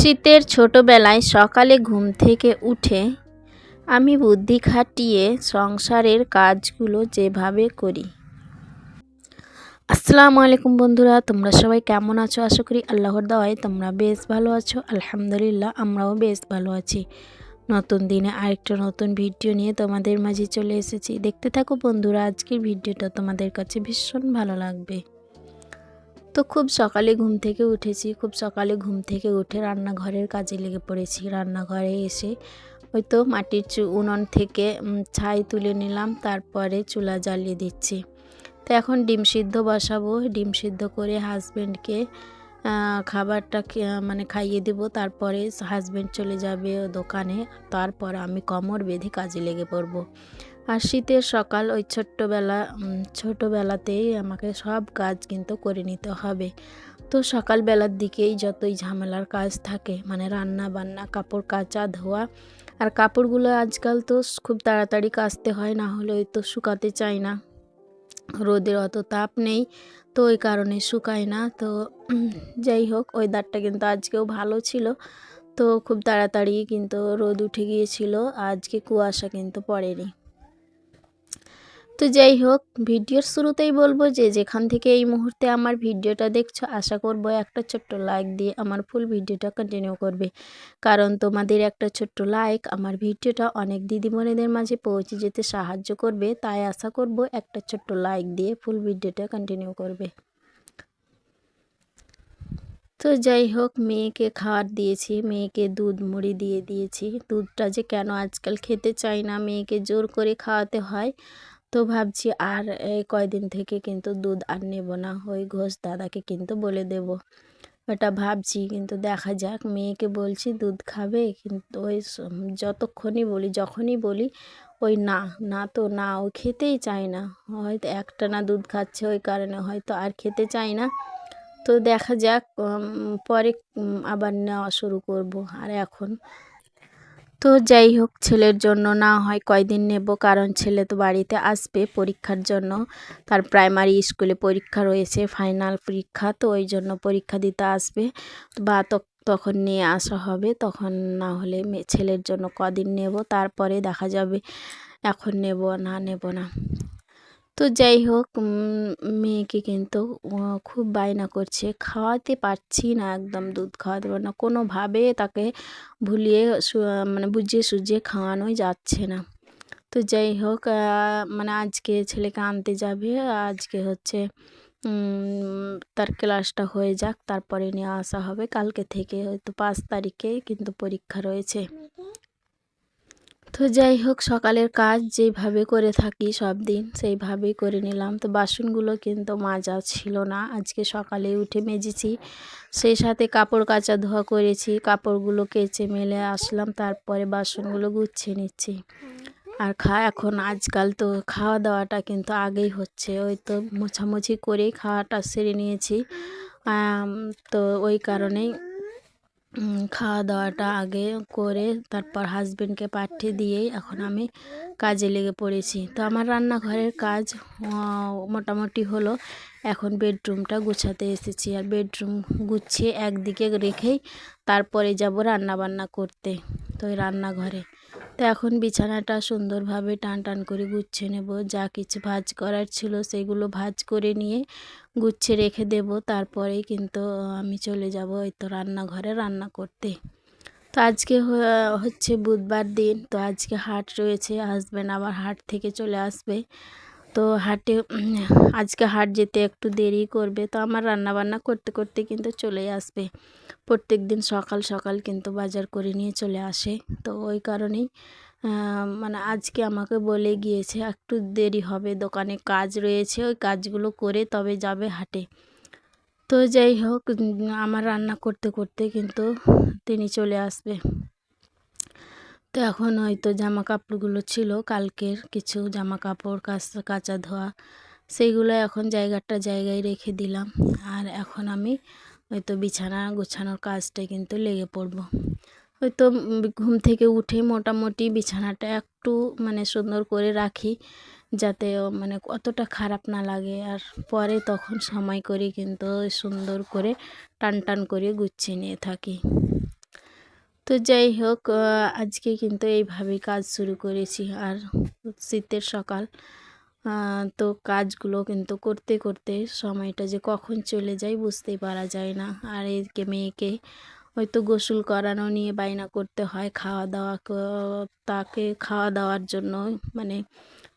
শীতের ছোটবেলায় সকালে ঘুম থেকে উঠে আমি বুদ্ধি খাটিয়ে সংসারের কাজগুলো যেভাবে করি। আসসালামু আলাইকুম বন্ধুরা, তোমরা সবাই কেমন আছো? আশা করি আল্লাহর দাওয়ায় তোমরা বেশ ভালো আছো। আলহামদুলিল্লাহ, আমরাও বেশ ভালো আছি। নতুন দিনে আরেকটা নতুন ভিডিও নিয়ে তোমাদের মাঝে চলে এসেছি। দেখতে থাকো বন্ধুরা, আজকের ভিডিওটা তোমাদের কাছে ভীষণ ভালো লাগবে। তো খুব সকালে ঘুম থেকে উঠেছি। খুব সকালে ঘুম থেকে উঠে রান্নাঘরের কাজে লেগে পড়েছি। রান্নাঘরে এসে ওই তো মাটির চু উনুন থেকে ছাই তুলে নিলাম, তারপরে চুলা জ্বালিয়ে দিচ্ছি। তো এখন ডিম সিদ্ধ বসাবো। ডিম সিদ্ধ করে হাজব্যান্ডকে খাবারটা মানে খাইয়ে দেবো। তারপরে হাজব্যান্ড চলে যাবে দোকানে। তারপর আমি কমর বেঁধে কাজে লেগে পড়ব। আর শীতের সকাল, ওই ছোট্টবেলা ছোটোবেলাতেই আমাকে সব কাজ কিন্তু করে নিতে হবে। তো সকালবেলার দিকেই যতই ঝামেলার কাজ থাকে মানে রান্না বান্না, কাপড় কাচা, ধোয়া, আর কাপড়গুলো আজকাল তো খুব তাড়াতাড়ি কাচতে হয়, না হলে ওই তো শুকাতে চায় না। রোদের অত তাপ নেই। তো ওই কারণে শুকায় না। তো যাই হোক ওয়েদারটা কিন্তু আজকেও ভালো ছিল। তো খুব তাড়াতাড়ি কিন্তু রোদ উঠে গিয়েছিল। আজকে কুয়াশা কিন্তু পড়েনি। তো যাই হোক, ভিডিওর শুরুতেই বলব যে যেখান থেকে এই মুহূর্তে আমার ভিডিওটা দেখছ, আশা করব একটা ছোট্ট লাইক দিয়ে আমার ফুল ভিডিওটা কন্টিনিউ করবে। কারণ তোমাদের একটা ছোট্ট লাইক আমার ভিডিওটা অনেক দিদিমণিদের মাঝে পৌঁছে যেতে সাহায্য করবে, তাই আশা করব একটা ছোট্ট লাইক দিয়ে ফুল ভিডিওটা কন্টিনিউ করবে। তো যাই হোক, মেয়েকে খাবার দিয়েছি, মেয়েকে দুধ মুড়ি দিয়ে দিয়েছি। দুধটা যে কেন আজকাল খেতে চাই না, মেয়েকে জোর করে খাওয়াতে হয়। তো ভাবছি আর এই কয়দিন থেকে কিন্তু দুধ আর নেব না, ওই ঘোষ দাদাকে কিন্তু বলে দেব। ওটা ভাবছি, কিন্তু দেখা যাক, মেয়েকে বলছি দুধ খাবে, কিন্তু ওই যতক্ষণই বলি, যখনই বলি, ওই না না তো না, ও খেতেই চায় না। হয়তো একটা না দুধ খাচ্ছে, ওই কারণে হয়তো আর খেতে চায় না। তো দেখা যাক পরে আবার নেওয়া শুরু করব। আর এখন তো যাই হোক, ছেলের জন্য না হয় কয়দিন নেব, কারণ ছেলে তো বাড়িতে আসবে পরীক্ষার জন্য। তার প্রাইমারি স্কুলে পরীক্ষা রয়েছে ফাইনাল পরীক্ষা, তো ওই জন্য পরীক্ষা দিতে আসবে। বা তখন নিয়ে আসা হবে, তখন না হলে ছেলের জন্য কদিন নেব, তারপরে দেখা যাবে, এখন নেব না নেব না। তো যাই হোক মেয়েকে কিন্তু খুব বায়না করছে। খাওয়াতে পারছি না একদম দুধ খাওয়াতে পার না। কোনোভাবে তাকে ভুলিয়ে মানে বুঝিয়ে সুঝিয়ে খাওয়ানোই যাচ্ছে না। তো যাই হোক মানে আজকে ছেলেকে আনতে যাবে। আজকে হচ্ছে তার ক্লাসটা হয়ে যাক। তারপরে নিয়ে আসা হবে। কালকে থেকে হয়তো পাঁচ তারিখে কিন্তু পরীক্ষা রয়েছে। তো যাই হোক, সকালের কাজ যেভাবে করে থাকি সব দিন, সেইভাবেই করে নিলাম। তো বাসনগুলো কিন্তু মাজা ছিল না। আজকে সকালে উঠে মেজেছি। সেই সাথে কাপড় কাচা ধোয়া করেছি। কাপড়গুলো কেচে মেলে আসলাম। তারপরে বাসনগুলো গুছিয়ে নিচ্ছি। আর খা, এখন আজকাল তো খাওয়া দাওয়াটা কিন্তু আগেই হচ্ছে। ওই তো মোছামুছি করেই খাওয়াটা সেরে নিয়েছি। তো ওই কারণেই খাওয়া দাওয়াটা আগে করে তারপর হাজব্যান্ডকে পাঠিয়ে দিয়েই এখন আমি কাজে লেগে পড়েছি। তো আমার রান্নাঘরের কাজ মোটামুটি হলো এখন বেডরুমটা গুছাতে এসেছি। আর বেডরুম গুছিয়ে একদিকে রেখেই তারপরে যাব রান্না বান্না করতে, তো ওই রান্নাঘরে। তো এখন বিছানাটা সুন্দরভাবে টান টান করে গুছিয়ে নেব। যা কিছু ভাজ করার ছিল সেগুলো ভাজ করে নিয়ে গুছিয়ে রেখে দেব। তারপরে কিন্তু আমি চলে যাব ওই তো রান্নাঘরে রান্না করতে। তো আজকে হচ্ছে বুধবার দিন। তো আজকে হাট রয়েছে, আসবেন, আবার হাট থেকে চলে আসবে। তো হাটে আজকে হাট যেতে একটু দেরি করবে, তো আমার রান্না বান্না করতে করতে কিন্তু চলে আসবে। প্রত্যেক দিন সকাল সকাল কিন্তু বাজার করে নিয়ে চলে আসে। তো ওই কারণেই মানে আজকে আমাকে বলে গিয়েছে, একটু দেরি হবে, দোকানে কাজ রয়েছে, ওই কাজগুলো করে তবে যাবে হাটে। তো যাই হোক আমার রান্না করতে করতে কিন্তু তিনি চলে আসবে। তো এখন হয়তো জামা কাপড়গুলো ছিল, কালকের কিছু জামা কাপড় কাচা কাচা ধোয়া, সেইগুলো এখন জায়গাটা জায়গায় রেখে দিলাম। আর এখন আমি হয়তো বিছানা গোছানোর কাজটা কিন্তু লেগে পড়ব। হয়তো ঘুম থেকে উঠে মোটামুটি বিছানাটা একটু মানে সুন্দর করে রাখি, যাতে মানে অতটা খারাপ না লাগে। আর পরে তখন সময় করে কিন্তু সুন্দর করে টান টান করে গুছিয়ে নিয়ে থাকি। তো যাই হোক আজকে কিন্তু এইভাবেই কাজ শুরু করেছি। আর শীতের সকাল তো কাজগুলো কিন্তু করতে করতে সময়টা যে কখন চলে যায় বুঝতেই পারা যায় না। আর এদিকে মেয়েকে হয়তো গোসল করানো নিয়ে বায়না করতে হয়, খাওয়া দাওয়া তাকে খাওয়া দাওয়ার জন্য মানে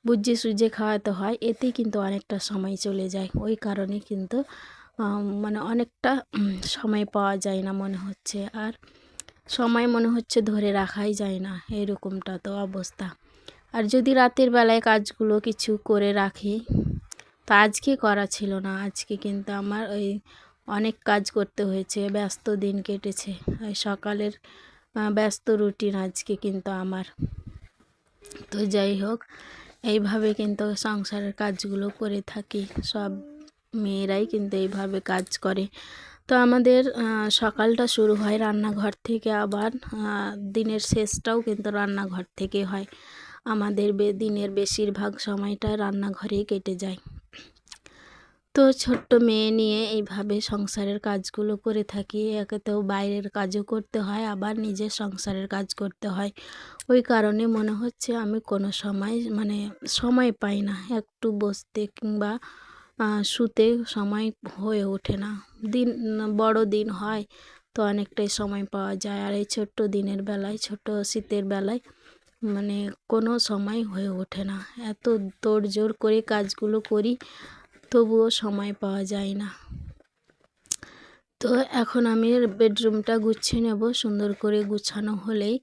বুঝিয়ে সুঝিয়ে খাওয়াতে হয়। এতেই কিন্তু অনেকটা সময় চলে যায়। ওই কারণে কিন্তু মানে অনেকটা সময় পাওয়া যায় না মনে হচ্ছে। আর সময় মনে হচ্ছে ধরে রাখাই যায় না, এরকমটা তো অবস্থা। আর যদি রাতের বেলায় কাজগুলো কিছু করে রাখি, তা আজকে করা ছিল না, আজকে কিন্তু আমার ওই অনেক কাজ করতে হয়েছে, ব্যস্ত দিন কেটেছে। ওই সকালের ব্যস্ত রুটিন আজকে কিন্তু আমার। তো যাই হোক, এইভাবে কিন্তু সংসারের কাজগুলো করে থাকি, সব মেয়েরাই কিন্তু এইভাবে কাজ করে। তো আমাদের সকালটা শুরু হয় রান্নাঘর থেকে আবার দিনের শেষটাও কিন্তু রান্নাঘর থেকে হয়। আমাদের দিনের বেশিরভাগ সময়টা রান্নাঘরেই কেটে যায়। তো ছোট্ট মেয়ে নিয়ে এইভাবে সংসারের কাজগুলো করে থাকি। একে তো বাইরের কাজও করতে হয়, আবার নিজের সংসারের কাজ করতে হয়। ওই কারণে মনে হচ্ছে আমি কোনো সময় মানে সময় পাই না। একটু বসতে কিংবা শুতে সময় হয়ে ওঠে না। দিন, বড় দিন হয় তো অনেকটাই সময় পাওয়া যায়। আর এই ছোট্ট দিনের বেলায় ছোট শীতের বেলায় মানে কোনো সময় হয়ে ওঠে না। এত তোড়জোড় করে কাজগুলো করি, তবুও সময় পাওয়া যায় না। তো এখন আমি বেডরুমটা গুছিয়ে নেব। সুন্দর করে গুছানো হলেই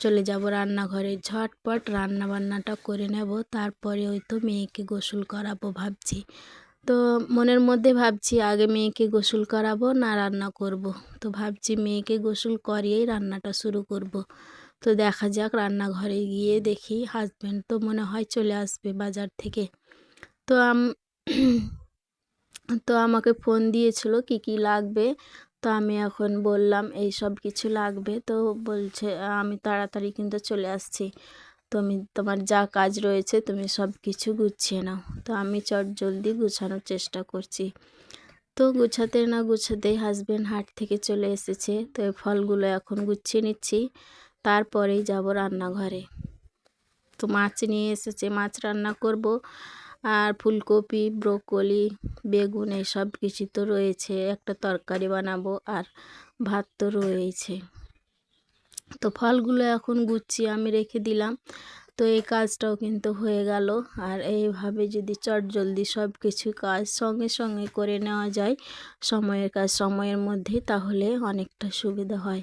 চলে যাব রান্নাঘরে। ঝটপট রান্না বান্নাটা করে নেব। তারপরে ওই তো মেয়েকে গোসল করাবো ভাবছি। তো মনের মধ্যে ভাবছি, আগে মেয়েকে গোসল করাবো না রান্না করব। তো ভাবছি মেয়েকে গোসল করিয়েই রান্নাটা শুরু করব। তো দেখা যাক, রান্নাঘরে গিয়ে দেখি হাজব্যান্ড তো মনে হয় চলে আসবে বাজার থেকে তো আম, তো আমাকে ফোন দিয়েছিল কি কি লাগবে তো আমি এখন বললাম, এই সব কিছু লাগবে তো বলছে, আমি তাড়াতাড়ি কিন্তু চলে আসছি তুমি তোমার যা কাজ রয়েছে তুমি সব কিছু গুছিয়ে নাও। তো আমি চট জলদি গুছানোর চেষ্টা করছি। তো গুছাতে না গুছাতেই হাজব্যান্ড হাট থেকে চলে এসেছে। তো এই ফলগুলো এখন গুছিয়ে নিচ্ছি। তারপরেই যাব রান্নাঘরে। তো মাছ নিয়ে এসেছে, মাছ রান্না করব। আর ফুলকপি, ব্রোকলি, বেগুন, এই সব কিছু তো রয়েছে। একটা তরকারি বানাবো আর ভাত তো রয়েছে তো ফলগুলো এখন গুছিয়ে আমি রেখে দিলাম। তো এই কাজটাও কিন্তু হয়ে গেল। আর এইভাবে যদি চট জলদি সব কিছু কাজ সঙ্গে সঙ্গে করে নেওয়া যায়, সময়ের কাজ সময়ের মধ্যে, তাহলে অনেকটা সুবিধা হয়।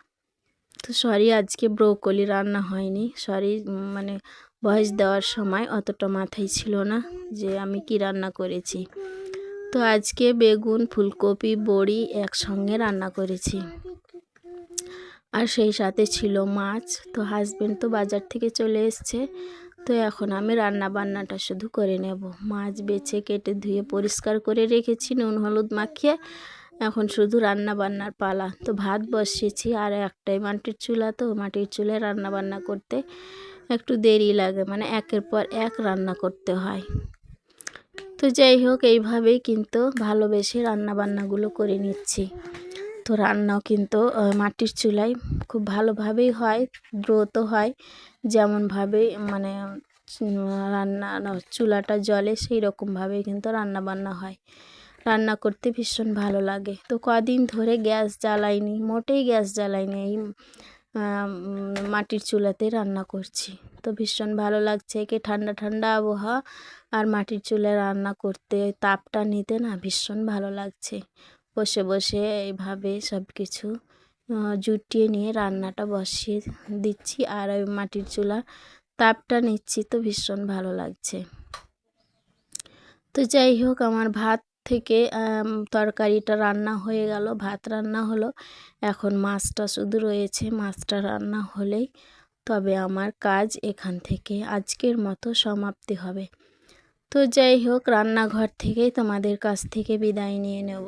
তো সরি আজকে ব্রোকলি রান্না হয়নি। সরি মানে ভয়েস দেওয়ার সময় অতটা মাথায় ছিল না যে আমি কি রান্না করেছি। তো আজকে বেগুন, ফুলকপি, বড়ি একসঙ্গে রান্না করেছি। আর সেই সাথে ছিল মাছ। তো হাজবেন্ড তো বাজার থেকে চলে এসছে। তো এখন আমি রান্না বান্নাটা শুধু করে নেব। মাছ বেছে কেটে ধুয়ে পরিষ্কার করে রেখেছি, নুন, হলুদ মাখিয়ে। এখন শুধু রান্না বান্নার পালা। তো ভাত বসিয়েছি, আর একটাই মাটির চুলা তো, মাটির চুলায় রান্না বান্না করতে একটু দেরি লাগে মানে একের পর এক রান্না করতে হয়। তো যাই হোক, এইভাবেই কিন্তু ভালোবেসে রান্না বান্নাগুলো করে নিচ্ছি। তো রান্নাও কিন্তু মাটির চুলায় খুব ভালোভাবেই হয় দ্রুত হয়। যেমনভাবে মানে রান্না, চুলাটা জলে সেই রকমভাবেই কিন্তু রান্না বান্না হয়। রান্না করতে ভীষণ ভালো লাগে। তো কদিন ধরে গ্যাস জ্বালাইনি, মোটেই গ্যাস জ্বালাইনি, এই মাটির চুলাতে রান্না করছি। তো ভীষণ ভালো লাগছে একে ঠান্ডা ঠান্ডা আবহাওয়া আর মাটির চুলায় রান্না করতে, তাপটা নিতে না ভীষণ ভালো লাগছে। বসে বসে এইভাবে সব কিছু জুটিয়ে নিয়ে রান্নাটা বসিয়ে দিচ্ছি আর ওই মাটির চুলা তাপটা নিচ্ছি তো ভীষণ ভালো লাগছে। তো যাই হোক, আমার ভাত থেকে তরকারিটা রান্না হয়ে গেল, ভাত রান্না হলো। এখন মাছটা শুধু রয়েছে, মাছটা রান্না হলেই তবে আমার কাজ এখান থেকে আজকের মতো সমাপ্তি হবে। তো যাই হোক, রান্নাঘর থেকেই তোমাদের কাছ থেকে বিদায় নিয়ে নেব।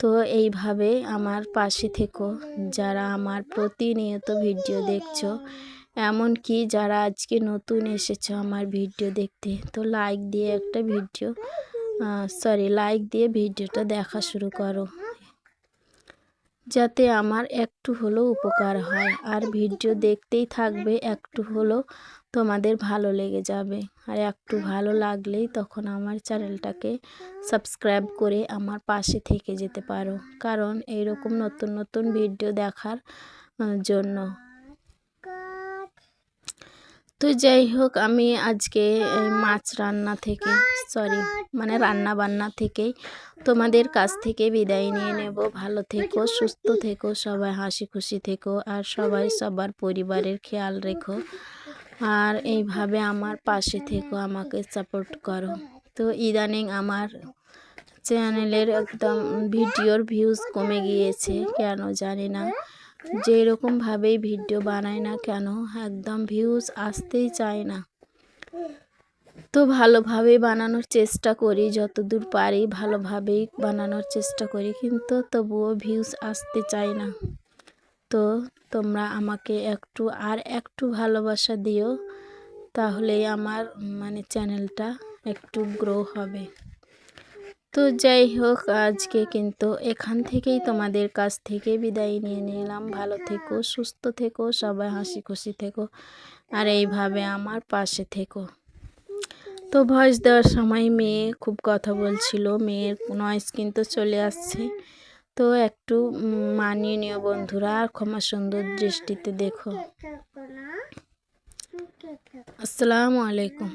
তো এইভাবে আমার পাশে থেকো, যারা আমার প্রতিনিয়ত ভিডিও দেখছ, এমনকি যারা আজকে নতুন এসেছ আমার ভিডিও দেখতে। তো লাইক দিয়ে একটা ভিডিও সরি লাইক দিয়ে ভিডিওটা দেখা শুরু করো। যাতে আমার একটু হলেও উপকার হয়, আর ভিডিও দেখতেই থাকবে, একটু হলেও তোমাদের ভালো লেগে যাবে। আর একটু ভালো লাগলেই তখন আমার চ্যানেলটাকে সাবস্ক্রাইব করে আমার পাশে থেকে যেতে পারো। কারণ এইরকম নতুন নতুন ভিডিও দেখার জন্য। তো যাই হোক, আমি আজকে মাছ রান্না থেকে সরি মানে রান্না বান্না থেকেই তোমাদের কাছ থেকে বিদায় নিয়ে নেব। ভালো থেকো, সুস্থ থেকো, সবাই হাসি খুশি থেকো, আর সবাই সবার পরিবারের খেয়াল রেখো। আর এইভাবে আমার পাশে থেকো, আমাকে সাপোর্ট করো। তো ইদানিং আমার চ্যানেলের একদম ভিডিওর ভিউজ কমে গিয়েছে, কেন জানি না। যে রকমভাবেই ভিডিও বানাই না কেন, একদম ভিউজ আসতেই চায় না। তো ভালোভাবেই বানানোর চেষ্টা করি, যতদূর পারি ভালোভাবেই বানানোর চেষ্টা করি, কিন্তু তবুও ভিউজ আসতে চায় না। তো তোমরা আমাকে একটু আর একটু ভালোবাসা দিও, তাহলেই আমার মানে চ্যানেলটা একটু গ্রো হবে। তো যাই হোক, আজকে কিন্তু এখান থেকেই তোমাদের কাছ থেকে বিদায় নিয়ে নিলাম। ভালো থেকো, সুস্থ থেকো, সবাই হাসি খুশি থেকো, আর এইভাবে আমার পাশে থেকো। তো ভয়েস দেওয়ার সময় মেয়ে খুব কথা বলছিল, মেয়ের নয়েস কিন্তু চলে আসছে। তো একটু মানিয়ে নিও বন্ধুরা, আর ক্ষমা সুন্দর দৃষ্টিতে দেখো। আসসালামু আলাইকুম।